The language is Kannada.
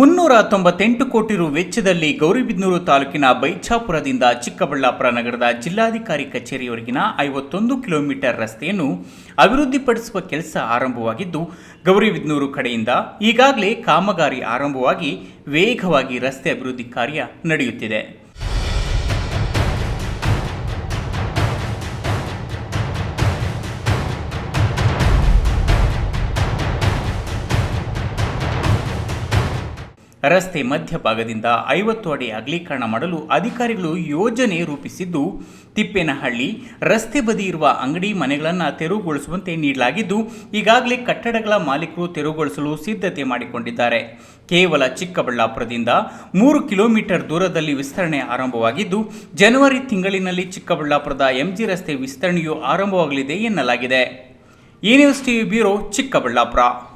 ಮುನ್ನೂರ ತೊಂಬತ್ತೆಂಟು ಕೋಟಿ ರು ವೆಚ್ಚದಲ್ಲಿ ಗೌರಿಬಿದನೂರು ತಾಲೂಕಿನ ಬೈಚಾಪುರದಿಂದ ಚಿಕ್ಕಬಳ್ಳಾಪುರ ನಗರದ ಜಿಲ್ಲಾಧಿಕಾರಿ ಕಚೇರಿಯವರೆಗಿನ ಐವತ್ತೊಂದು ಕಿಲೋಮೀಟರ್ ರಸ್ತೆಯನ್ನು ಅಭಿವೃದ್ಧಿಪಡಿಸುವ ಕೆಲಸ ಆರಂಭವಾಗಿದ್ದು, ಗೌರಿಬಿದನೂರು ಕಡೆಯಿಂದ ಈಗಾಗಲೇ ಕಾಮಗಾರಿ ಆರಂಭವಾಗಿ ವೇಗವಾಗಿ ರಸ್ತೆ ಅಭಿವೃದ್ಧಿ ಕಾರ್ಯ ನಡೆಯುತ್ತಿದೆ. ರಸ್ತೆ ಮಧ್ಯಭಾಗದಿಂದ ಐವತ್ತು ಅಡಿ ಅಗಲೀಕರಣ ಮಾಡಲು ಅಧಿಕಾರಿಗಳು ಯೋಜನೆ ರೂಪಿಸಿದ್ದು, ತಿಪ್ಪೇನಹಳ್ಳಿ ರಸ್ತೆ ಬದಿ ಇರುವ ಅಂಗಡಿ ಮನೆಗಳನ್ನು ತೆರವುಗೊಳಿಸುವಂತೆ ನೀಡಲಾಗಿದ್ದು, ಈಗಾಗಲೇ ಕಟ್ಟಡಗಳ ಮಾಲೀಕರು ತೆರವುಗೊಳಿಸಲು ಸಿದ್ಧತೆ ಮಾಡಿಕೊಂಡಿದ್ದಾರೆ. ಕೇವಲ ಚಿಕ್ಕಬಳ್ಳಾಪುರದಿಂದ ಮೂರು ಕಿಲೋಮೀಟರ್ ದೂರದಲ್ಲಿ ವಿಸ್ತರಣೆ ಆರಂಭವಾಗಿದ್ದು, ಜನವರಿ ತಿಂಗಳಿನಲ್ಲಿ ಚಿಕ್ಕಬಳ್ಳಾಪುರದ ಎಂಜಿ ರಸ್ತೆ ವಿಸ್ತರಣೆಯು ಆರಂಭವಾಗಲಿದೆ ಎನ್ನಲಾಗಿದೆ. University bureau Chikkaballapur.